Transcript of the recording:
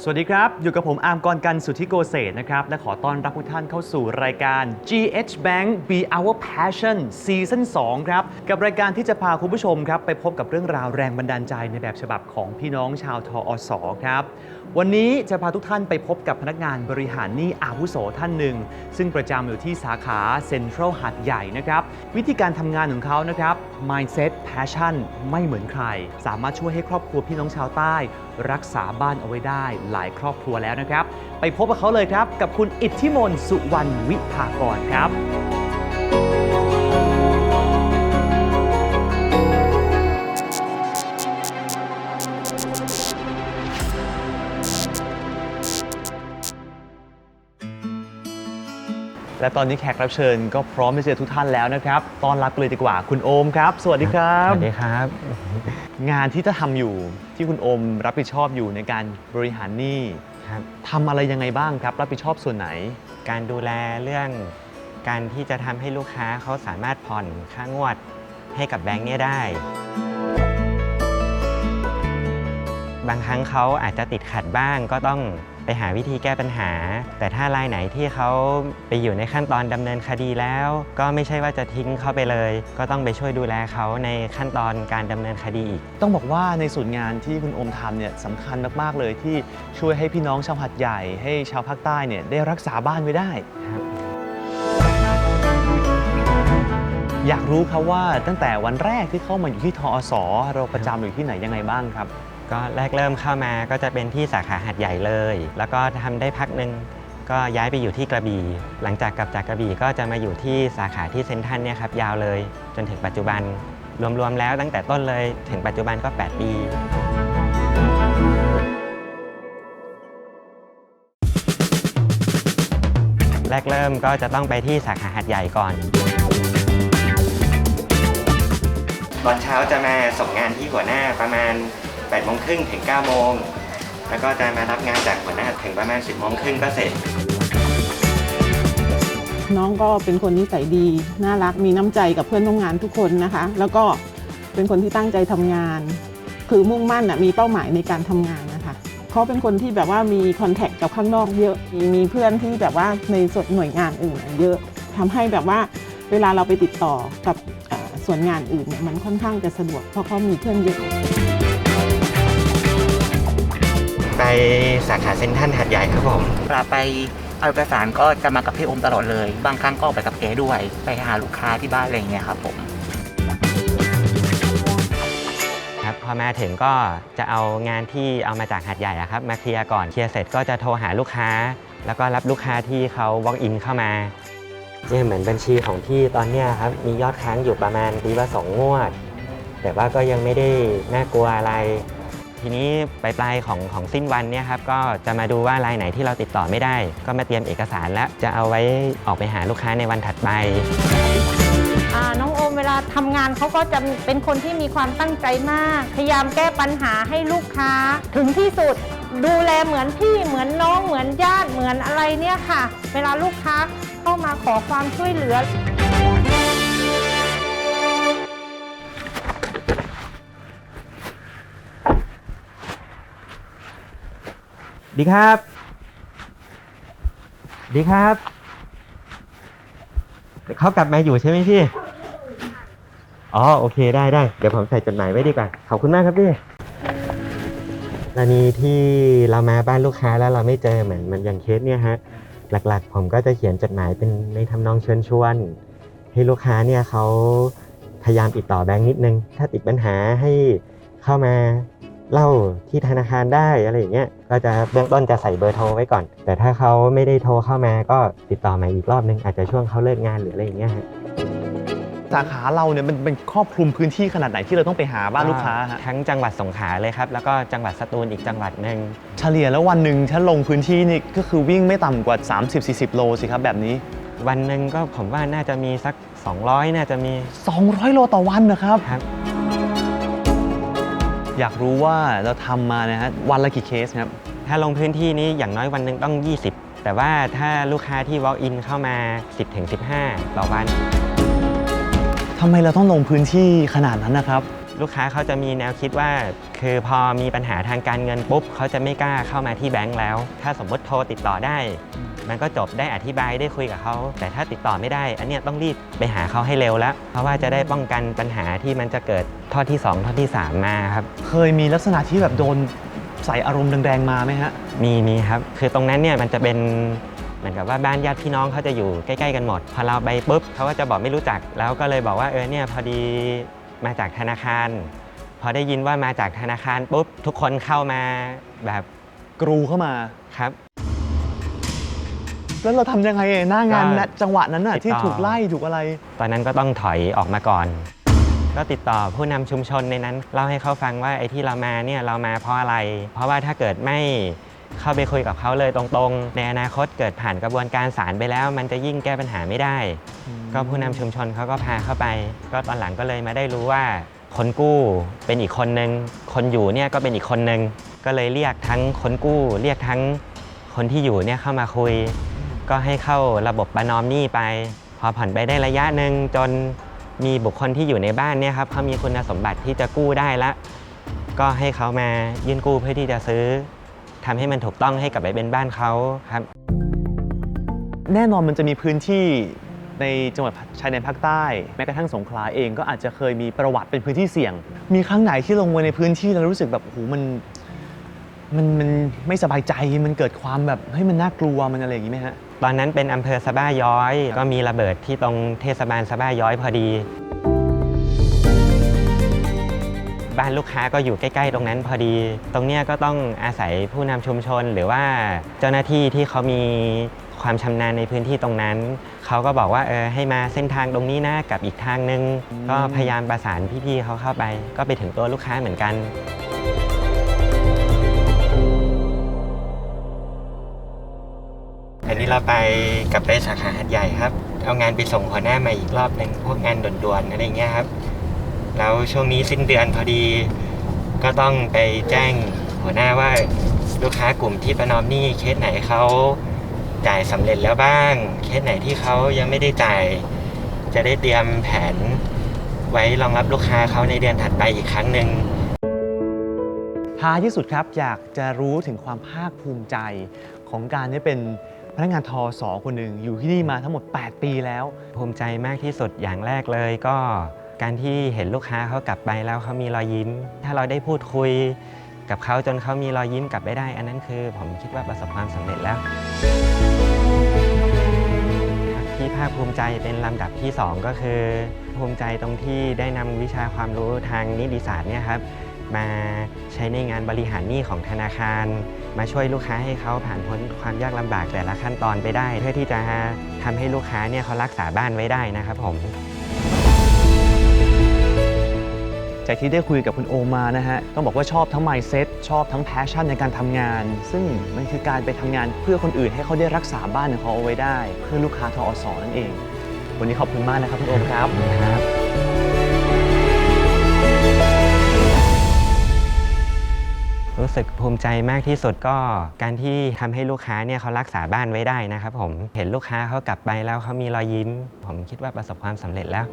สวัสดีครับ อยู่กับผมอาร์มกรกันสุทธิโกเศษนะครับ และขอต้อนรับทุกท่านเข้าสู่รายการ GH Bank Be Our Passion Season 2 ครับ กับรายการที่จะพาคุณผู้ชมครับ ไปพบกับเรื่องราวแรงบันดาลใจในแบบฉบับของพี่น้องชาวทออสครับ วันนี้จะพาทุกท่านไปพบกับพนักงานบริหารหนี้อาวุโสท่านหนึ่ง ซึ่งประจำอยู่ที่สาขาเซ็นทรัลหาดใหญ่นะครับวิธีการทำงานของเขานะครับ mindset passion ไม่เหมือนใคร สามารถช่วยให้ครอบครัวพี่น้องชาวใต้ รักษาบ้านเอาไว้ได้หลายครอบครัวแล้วนะครับ ไปพบกับเขาเลยครับ กับคุณอิทธิมนสุวรรณวิภากรครับ และตอนนี้แขกรับเชิญก็พร้อมที่จะเจอทุกท่านแล้วนะครับต้อนรับกันเลยดีกว่าคุณโอมครับ สวัสดีครับ สวัสดีครับ งานที่จะทำอยู่ที่คุณโอมรับผิดชอบอยู่ในการบริหารหนี้ครับ ทำอะไรยังไงบ้างครับ รับผิดชอบส่วนไหน การดูแลเรื่องการที่จะทำให้ลูกค้าเขาสามารถผ่อนค่างวดให้กับแบงค์เนี่ยได้ บางครั้งเขาอาจจะติดขัดบ้างก็ต้อง ไปหาวิธีแก้ปัญหา แต่ถ้ารายไหนที่เขาไปอยู่ในขั้นตอนดำเนินคดีแล้ว ก็ไม่ใช่ว่าจะทิ้งเขาไปเลย ก็ต้องไปช่วยดูแลเขาในขั้นตอนการดำเนินคดีอีก ต้องบอกว่าในส่วนงานที่คุณโอมทำเนี่ยสำคัญมากๆเลยที่ช่วยให้พี่น้องชาวหัดใหญ่ ให้ชาวภาคใต้เนี่ยได้รักษาบ้านไว้ได้ครับอยากรู้ครับว่าตั้งแต่วันแรกที่เข้ามาอยู่ที่ทอสเราประจำอยู่ที่ไหนยังไงบ้างครับ ก็แรกเริ่มเข้ามาก็จะเป็นที่สาขาหัดใหญ่เลย แล้วก็ทำได้พักหนึ่งก็ย้ายไปอยู่ที่กระบี่ หลังจากกลับจากกระบี่ก็จะมาอยู่ที่สาขาที่เซนทรันเนี่ยครับยาวเลย จนถึงปัจจุบันรวมๆแล้วตั้งแต่ต้นเลยถึงปัจจุบันก็ 8 ปีแรกเริ่มก็จะต้องไปที่สาขาหัดใหญ่ก่อน ตอนเช้าจะมาส่งงานที่หัวหน้าประมาณ 8โมงครึ่งถึง9โมง แล้วก็จะมารับงานจากหัวหน้าถึงประมาณ 10โมงครึ่งก็เสร็จ น้องก็เป็นคนนิสัยดี น่ารัก มีน้ำใจกับเพื่อนร่วมงานทุกคนนะคะ แล้วก็เป็นคนที่ตั้งใจทำงาน คือมุ่งมั่นอะมีเป้าหมายในการทำงานนะคะเขาเป็นคนที่แบบว่ามีคอนแทคกับข้างนอกเยอะมีมีเพื่อนที่แบบว่าในส่วนหน่วยงานอื่นเยอะทำให้แบบว่าเวลาเราไปติดต่อกับส่วนงานอื่นเนี่ยมันค่อนข้างจะสะดวกเพราะเขามีเพื่อนเยอะ สาขาเซ็นทรัลหัดใหญ่ครับผมเวลาไปเอาเอกสารก็จะมากับพี่โอมตลอดเลย บางครั้งก็ไปกับเก๋ด้วย ไปหาลูกค้าที่บ้านอะไรอย่างเงี้ยครับผมครับพอมาถึงก็จะเอางานที่เอามาจากหัดใหญ่อะครับมาเคลียร์ก่อนเคลียร์เสร็จก็จะโทรหาลูกค้า แล้วก็รับลูกค้าที่เขา walk in เข้ามาเนี่ยเหมือนบัญชีของที่ตอนเนี้ยครับมียอดค้างอยู่ประมาณปีละสองงวด แต่ว่าก็ยังไม่ได้น่ากลัวอะไร ทีนี้ปลายๆของของสิ้นวันเนี่ยครับก็จะมาดูว่ารายไหนที่เราติดต่อไม่ได้ ก็มาเตรียมเอกสารแล้วจะเอาไว้ออกไปหาลูกค้าในวันถัดไป อ่าน้องโอมเวลาทำงานเขาก็จะเป็นคนที่มีความตั้งใจมาก พยายามแก้ปัญหาให้ลูกค้า ถึงที่สุด ดูแลเหมือนพี่เหมือนน้องเหมือนญาติเหมือนอะไรเนี่ยค่ะ เวลาลูกค้าเข้ามาขอความช่วยเหลือ ดีครับ ดีครับเขากลับมาอยู่ใช่ไหมพี่ อ๋อโอเคได้ได้เดี๋ยวผมใส่จดหมายไว้ดีกว่า ขอบคุณมากครับพี่กรณีที่เรามาบ้านลูกค้าแล้วเราไม่เจอเหมือนมันอย่างเคสเนี่ยฮะหลักๆ ผมก็จะเขียนจดหมายเป็นในทำนองเชิญชวน ให้ลูกค้าเนี่ยเขาพยายามติดต่อแบงค์นิดนึง ถ้าติดปัญหาให้เข้ามา เล่าที่ธนาคารได้อะไรอย่างเงี้ยก็จะเบื้องต้นจะใส่เบอร์โทรไว้ก่อน แต่ถ้าเขาไม่ได้โทรเข้ามาก็ติดต่อมาอีกรอบนึงอาจจะช่วงเขาเลิกงานหรืออะไรอย่างเงี้ยฮะสาขาเราเนี่ยมันเป็นครอบคลุมพื้นที่ขนาดไหนที่เราต้องไปหาบ้านลูกค้าฮะทั้งจังหวัดสงขลาเลยครับ แล้วก็จังหวัดสตูลอีกจังหวัดหนึ่งเฉลี่ยแล้ววันหนึ่งถ้าลงพื้นที่นี่ก็คือวิ่งไม่ต่ำกว่า 30-40 โลสิครับแบบนี้ วันหนึ่งก็ผมว่าน่าจะมีสัก 200 น่าจะมี 200 โลต่อวันนะครับครับ อยากรู้ว่าเราทำมานะฮะวันละกี่เคสครับถ้าลงพื้นที่นี้อย่างน้อยวันหนึ่งต้อง 20 แต่ว่าถ้าลูกค้าที่ walk in เข้ามา 10-15 ต่อวันทำไมเราต้องลงพื้นที่ขนาดนั้นนะครับ ลูกค้าเขาจะมีแนวคิดว่า คือพอมีปัญหาทางการเงินปุ๊บเขาจะไม่กล้าเข้ามาที่แบงก์แล้ว ถ้าสมมติโทรติดต่อได้ มันก็จบได้อธิบายได้คุยกับเขา แต่ถ้าติดต่อไม่ได้ อันเนี้ยต้องรีบไปหาเขาให้เร็วแล้วเพราะว่าจะได้ป้องกันปัญหาที่มันจะเกิดทอดที่สองทอดที่สามมาครับ เคยมีลักษณะที่แบบโดนใส่อารมณ์แรงๆมาไหมฮะ มีมีครับ คือตรงนั้นเนี่ยมันจะเป็นเหมือนกับว่าบ้านญาติพี่น้องเขาจะอยู่ใกล้ ๆ กันหมด พอเราไปปุ๊บเขาก็จะบอกไม่รู้จัก แล้วก็เลยบอกว่าเออเนี่ยพอดีมาจากธนาคาร พอได้ยินว่ามาจากธนาคารปุ๊บทุกคนเข้ามาแบบกรูเข้ามาครับ แล้วเราทำยังไงหน้างานก็นะจังหวะนั้นน่ะติดต่อที่ถูกไล่ถูกอะไร ตอนนั้นก็ต้องถอยออกมาก่อน ก็ติดต่อผู้นำชุมชนในนั้นเล่าให้เขาฟังว่าไอ้ที่เรามาเนี่ยเรามาเพราะอะไร เพราะว่าถ้าเกิดไม่เข้าไปคุยกับเขาเลยตรงๆ ในอนาคตเกิดผ่านกระบวนการศาลไปแล้ว มันจะยิ่งแก้ปัญหาไม่ได้ ก็ผู้นำชุมชนเขาก็พาเข้าไป ก็ตอนหลังก็เลยมาได้รู้ว่าคนกู้เป็นอีกคนนึง คนอยู่เนี่ยก็เป็นอีกคนนึง ก็เลยเรียกทั้งคนกู้ เรียกทั้งคนที่อยู่เนี่ยเข้ามาคุย ก็ให้เข้าระบบประนอมหนี้ไป พอผ่อนไปได้ระยะหนึ่งจนมีบุคคลที่อยู่ในบ้านเนี่ยครับเขามีคุณสมบัติที่จะกู้ได้ละ ก็ให้เขามายื่นกู้เพื่อที่จะซื้อทำให้มันถูกต้องให้กลับไปเป็นบ้านเขาครับ แน่นอนมันจะมีพื้นที่ในจังหวัดชายแดนภาคใต้ แม้กระทั่งสงขลาเองก็อาจจะเคยมีประวัติเป็นพื้นที่เสี่ยง มีครั้งไหนที่ลงไปในพื้นที่แล้วรู้สึกแบบโอ้โหมัน มันมันไม่สบายใจมันเกิดความแบบเฮ้ยมันน่ากลัวมันอะไรอย่างนี้ไหมฮะ ตอนนั้นเป็นอำเภอสะบ้าย้อย ก็มีระเบิดที่ตรงเทศบาลสะบ้าย้อยพอดี บ้านลูกค้าก็อยู่ใกล้ ๆ ตรงนั้นพอดี ตรงเนี้ยก็ต้องอาศัยผู้นำชุมชนหรือว่าเจ้าหน้าที่ที่เขามีความชำนาญในพื้นที่ตรงนั้น เขาก็บอกว่าเออให้มาเส้นทางตรงนี้นะกับอีกทางนึง ก็พยายามประสานพี่ๆเขาเข้าไป ก็ไปถึงตัวลูกค้าเหมือนกัน เราไปกับไปสาขาหัดใหญ่ครับ เอางานไปส่งหัวหน้ามาอีกรอบหนึ่งพวกงานด่วนๆอะไรเงี้ยครับ แล้วช่วงนี้สิ้นเดือนพอดี ก็ต้องไปแจ้งหัวหน้าว่าลูกค้ากลุ่มที่ประนอมหนี้เคสไหนเขาจ่ายสำเร็จแล้วบ้าง เคสไหนที่เขายังไม่ได้จ่าย จะได้เตรียมแผนไว้รองรับลูกค้าเขาในเดือนถัดไปอีกครั้งหนึ่งท้ายที่สุดครับอยากจะรู้ถึงความภาคภูมิใจของการได้เป็น พนักงานทอสอคนหนึ่งอยู่ที่นี่มาทั้งหมด 8 ปีแล้ว ภูมิใจมากที่สุดอย่างแรกเลยก็ การที่เห็นลูกค้าเขากลับไปแล้วเขามีรอยยิ้ม ถ้าเราได้พูดคุยกับเขาจนเขามีรอยยิ้มกลับไปได้ อันนั้นคือ ผมคิดว่าประสบความสำเร็จแล้วที่ภาคภูมิใจเป็นลำดับที่ 2 ก็คือ ภูมิใจตรงที่ได้นำวิชาความรู้ทางนิติศาสตร์เนี่ยครับ มาใช้ในงานบริหารหนี้ของธนาคาร มาช่วยลูกค้าให้เขาผ่านพ้นความยากลำบากแต่ละขั้นตอนไปได้ เพื่อที่จะทำให้ลูกค้าเนี่ยเขารักษาบ้านไว้ได้นะครับผมจากที่ได้คุยกับคุณโอมานะฮะ ต้องบอกว่าชอบทั้ง mindset ชอบทั้ง passion ในการทำงาน ซึ่งมันคือการไปทำงานเพื่อคนอื่นให้เขาได้รักษาบ้านของเขาเอาไว้ได้ เพื่อลูกค้าทอสนั่นเอง วันนี้ขอบคุณมากนะครับคุณโอมครับ รู้สึกภูมิใจมากที่สุดก็การที่ทำให้ลูกค้าเนี่ยเขารักษาบ้านไว้ได้นะครับผมเห็นลูกค้าเขากลับไปแล้วเขามีรอยยิ้ม ผมคิดว่าประสบความสำเร็จแล้ว